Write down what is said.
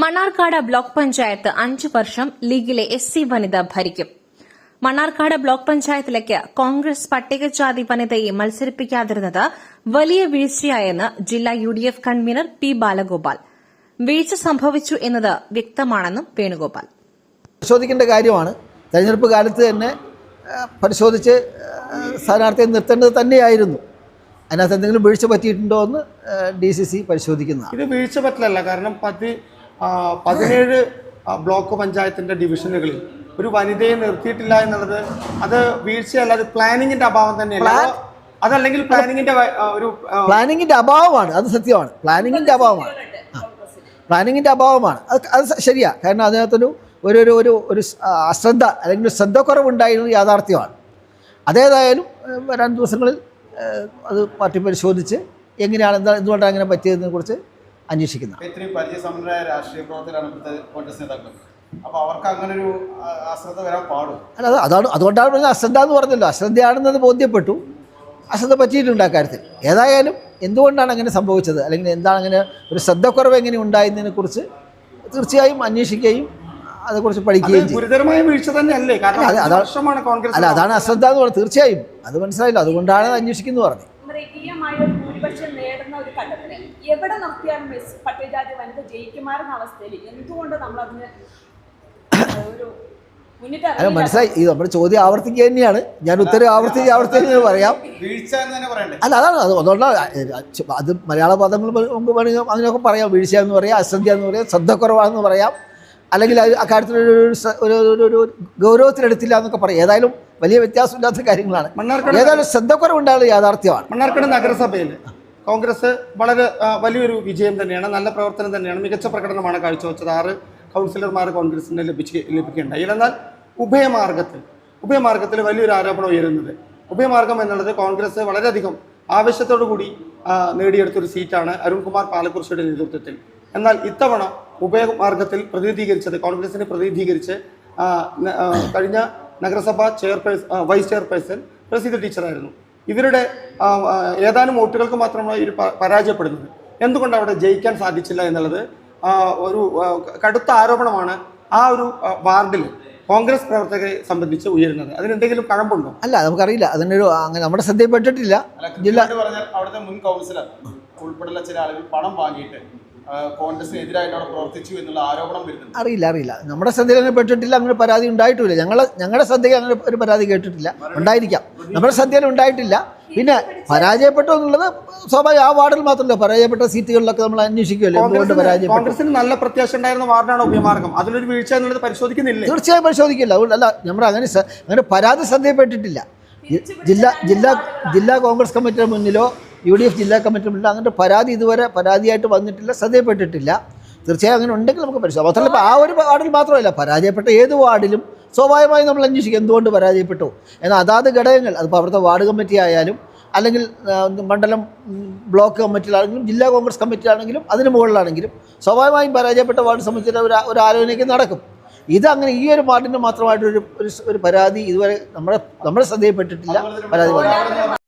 Mannarkkad block panchayat അഞ്ചു വർഷം ലീഗിലെ S C വനിത ഭരിക്കും. മണ്ണാർക്കാട് ബ്ലോക്ക് പഞ്ചായത്തിലേക്ക് കോൺഗ്രസ് പട്ടികജാതി വനിതയെ മത്സരിപ്പിക്കാതിരുന്നത് വലിയ വീഴ്ചയായെന്ന് ജില്ലാ U D F convener P Balagopal. വീഴ്ച സംഭവിച്ചു എന്നത് വ്യക്തമാണെന്നും വേണുഗോപാൽ. പരിശോധിക്കേണ്ട കാര്യമാണ്. തെരഞ്ഞെടുപ്പ് കാലത്ത് തന്നെ പരിശോധിച്ച് സ്ഥാനാർത്ഥിയെ നിർത്തേണ്ടത് തന്നെയായിരുന്നു. അതിനകത്ത് എന്തെങ്കിലും വീഴ്ച പറ്റിയിട്ടുണ്ടോ എന്ന് ഡി സി സി പരിശോധിക്കുന്നതാണ്. ഇത് വീഴ്ച പറ്റില്ല കാരണം പതി പതിനേഴ് ബ്ലോക്ക് പഞ്ചായത്തിന്റെ ഡിവിഷനുകളിൽ ഒരു വനിതയെ നിർത്തിയിട്ടില്ല എന്നുള്ളത് അത് വീഴ്ചയല്ല അത് പ്ലാനിങ്ങിന്റെ അഭാവം തന്നെയാണ് അതല്ലെങ്കിൽ പ്ലാനിങ്ങിന്റെ ഒരു പ്ലാനിങ്ങിന്റെ അഭാവമാണ്. അത് സത്യമാണ്. പ്ലാനിങ്ങിന്റെ അഭാവമാണ്. പ്ലാനിങ്ങിന്റെ അഭാവമാണ്. അത് അത് ശരിയാ. കാരണം അതിനകത്തൊരു ഒരു ഒരു ഒരു ഒരു അശ്രദ്ധ അല്ലെങ്കിൽ ഒരു ശ്രദ്ധക്കുറവുണ്ടായിരുന്നത് യാഥാർത്ഥ്യമാണ്. അതേതായാലും വരാൻ ദിവസങ്ങളിൽ അത് പാർട്ടി പരിശോധിച്ച് എങ്ങനെയാണ് എന്താ എന്തുകൊണ്ടാണ് അങ്ങനെ പറ്റിയതിനെ കുറിച്ച് അന്വേഷിക്കുന്നത് ഇത്രയും പരിചയസമ്പന്നരായ രാഷ്ട്രീയ പ്രവർത്തകരാണ് ഇവിടുത്തെ കോൺഗ്രസ് നേതാക്കൾ. അപ്പൊ അവർക്ക് അങ്ങനെ ഒരു ആ- അശ്രദ്ധ വരാൻ പാടും. അല്ല അതാണ് അതുകൊണ്ടാണ് പറഞ്ഞത് അശ്രദ്ധ എന്ന് പറഞ്ഞല്ലോ. അശ്രദ്ധയാണെന്നത് ബോധ്യപ്പെട്ടു. അശ്രദ്ധ പറ്റിയിട്ടുണ്ട് ആ കാര്യത്തിൽ. ഏതായാലും എന്തുകൊണ്ടാണ് അങ്ങനെ സംഭവിച്ചത്? അല്ലെങ്കിൽ എന്താണ് അങ്ങനെ ഒരു ശ്രദ്ധക്കുറവ് എങ്ങനെ ഉണ്ടായതിനെ കുറിച്ച് തീർച്ചയായും അന്വേഷിക്കുകയും അതേക്കുറിച്ച് അത് പഠിക്കുകയും ഗുരുതരമായ വീഴ്ച തന്നെയല്ലേ? അല്ല അതാണ് അശ്രദ്ധ എന്ന് പറഞ്ഞത്. തീർച്ചയായും. അത് മനസ്സിലായില്ല. അതുകൊണ്ടാണ് അന്വേഷിക്കുന്നു പറഞ്ഞത്. എവിടെ നിർത്തിയാലും മിസ് പട്ടികജാതി വനിത ജയിക്കുമാറുന്ന അവസ്ഥയിൽ എന്തുകൊണ്ട് നമ്മൾ അതിന് ഒരു മുന്നിട്ട് അല്ല? മനസ്സിലായി. ഇത് നമ്മുടെ ചോദ്യം ആവർത്തിക്കുക തന്നെയാണ്. ഞാൻ ഉത്തരം ആവർത്തിച്ച് ആവർത്തിച്ച് പറയാം. വീഴ്ച എന്ന് തന്നെ പറയണ്ടേ? അല്ല അതാണ്. അത് അതുകൊണ്ടാണ് അത് മലയാള പദങ്ങൾ നമുക്ക് വേണമെങ്കിൽ അങ്ങനെയൊക്കെ പറയാം. വീഴ്ച എന്ന് പറയാം അശ്രദ്ധ എന്ന് പറയാം ശ്രദ്ധക്കുറവാണെന്ന് പറയാം. അല്ലെങ്കിൽ അത് അക്കാര്യത്തിൽ ഒരു ഒരു ഗൗരവത്തിലെടുത്തില്ല എന്നൊക്കെ പറയാം. ഏതായാലും വലിയ വ്യത്യാസമില്ലാത്ത കാര്യങ്ങളാണ്. മണ്ണാർക്കാട് ഏതായാലും ശ്രദ്ധക്കുറവുണ്ടാകുന്ന യാഥാർത്ഥ്യമാണ്. മണ്ണാർക്കാട് നഗരസഭയിൽ കോൺഗ്രസ് വളരെ വലിയൊരു വിജയം തന്നെയാണ് നല്ല പ്രവർത്തനം തന്നെയാണ് മികച്ച പ്രകടനമാണ് കാഴ്ചവെച്ചത്. ആറ് കൗൺസിലർമാർ കോൺഗ്രസിന് ലഭിച്ച് ലഭിക്കുകയുണ്ടായി. എന്നാൽ ഉഭയമാർഗത്തിൽ ഉഭയമാർഗത്തിൽ വലിയൊരു ആരോപണം ഉയരുന്നത്. ഉഭയമാർഗം എന്നുള്ളത് കോൺഗ്രസ് വളരെയധികം ആവശ്യത്തോടു കൂടി നേടിയെടുത്തൊരു സീറ്റാണ് അരുൺകുമാർ പാലക്കുറിശിയുടെ നേതൃത്വത്തിൽ. എന്നാൽ ഇത്തവണ ഉഭയമാർഗത്തിൽ പ്രതിനിധീകരിച്ചത് കോൺഗ്രസിനെ പ്രതിനിധീകരിച്ച് കഴിഞ്ഞ നഗരസഭാ ചെയർപേഴ്സ് വൈസ് ചെയർപേഴ്സൺ പ്രസീത ടീച്ചറായിരുന്നു. ഇവരുടെ ഏതാനും വോട്ടുകൾക്ക് മാത്രമാണ് ഇവർ പരാജയപ്പെടുന്നത്. എന്തുകൊണ്ട് അവിടെ ജയിക്കാൻ സാധിച്ചില്ല എന്നുള്ളത് ഒരു കടുത്ത ആരോപണമാണ് ആ ഒരു വാർഡിൽ കോൺഗ്രസ് പ്രവർത്തകരെ സംബന്ധിച്ച് ഉയരുന്നത്. അതിനെന്തെങ്കിലും കഴമ്പുണ്ടോ? അല്ല നമുക്കറിയില്ല. അതിനൊരു അങ്ങനെ നമ്മുടെ ശ്രദ്ധയിൽപ്പെട്ടിട്ടില്ല. ജില്ല പറഞ്ഞാൽ അവിടുത്തെ മുൻ കൗൺസിലർ ഉൾപ്പെടെയുള്ള ചില ആളുകൾ പണം വാങ്ങിയിട്ട് കോൺഗ്രസിന് പ്രവർത്തിച്ചു എന്നുള്ള ആരോപണം വരുന്നുണ്ട്? അറിയില്ല അറിയില്ല. നമ്മുടെ ശ്രദ്ധയിൽ അങ്ങനെ പെട്ടിട്ടില്ല അങ്ങനെ പരാതി ഉണ്ടായിട്ടില്ല. ഞങ്ങളെ ഞങ്ങളുടെ ശ്രദ്ധയിൽ അങ്ങനെ ഒരു പരാതി കേട്ടിട്ടില്ല. ഉണ്ടായിരിക്കാം. നമ്മുടെ ശ്രദ്ധയിൽ ഉണ്ടായിട്ടില്ല. പിന്നെ പരാജയപ്പെട്ടു എന്നുള്ളത് സ്വാഭാവിക ആ വാർഡിൽ മാത്രമല്ല. പരാജയപ്പെട്ട സീറ്റുകളിലൊക്കെ നമ്മൾ അന്വേഷിക്കുമല്ലോ എന്തുകൊണ്ട് കോൺഗ്രസിന് നല്ല പ്രത്യാശ ഉണ്ടായിരുന്ന വാർഡാണ് അതിലൊരു വീഴ്ച എന്നുള്ളത് പരിശോധിക്കുന്നില്ല? തീർച്ചയായും പരിശോധിക്കില്ല. അല്ല നമ്മൾ അങ്ങനെ അങ്ങനെ പരാതി ശ്രദ്ധയിൽപ്പെട്ടിട്ടില്ല ജില്ലാ ജില്ലാ ജില്ലാ കോൺഗ്രസ് കമ്മിറ്റിയുടെ മുന്നിലോ യു ഡി എഫ് ജില്ലാ കമ്മിറ്റി ഉണ്ട് അങ്ങനത്തെ പരാതി ഇതുവരെ പരാതിയായിട്ട് വന്നിട്ടില്ല ശ്രദ്ധയപ്പെട്ടിട്ടില്ല തീർച്ചയായും അങ്ങനെ ഉണ്ടെങ്കിൽ നമുക്ക് പരിശോധിക്കാം മാത്രമല്ല ഇപ്പോൾ ആ ഒരു വാർഡിൽ മാത്രമല്ല പരാജയപ്പെട്ട ഏത് വാർഡിലും സ്വാഭാവികമായി നമ്മൾ അന്വേഷിക്കും എന്തുകൊണ്ട് പരാജയപ്പെട്ടു. എന്നാൽ അതാത് ഘടകങ്ങൾ അതിപ്പോൾ അവിടുത്തെ വാർഡ് കമ്മിറ്റി ആയാലും അല്ലെങ്കിൽ മണ്ഡലം ബ്ലോക്ക് കമ്മിറ്റിയിലാണെങ്കിലും ജില്ലാ കോൺഗ്രസ് കമ്മിറ്റിയിലാണെങ്കിലും അതിന് മുകളിലാണെങ്കിലും സ്വാഭാവികമായും പരാജയപ്പെട്ട വാർഡ് സംബന്ധിച്ച ഒരു ഒരു ആലോചനയ്ക്ക് നടക്കും. ഇത് അങ്ങനെ ഈ ഒരു വാർഡിന് മാത്രമായിട്ടൊരു ഒരു പരാതി ഇതുവരെ നമ്മുടെ നമ്മുടെ ശ്രദ്ധയിൽപ്പെട്ടിട്ടില്ല പരാതി.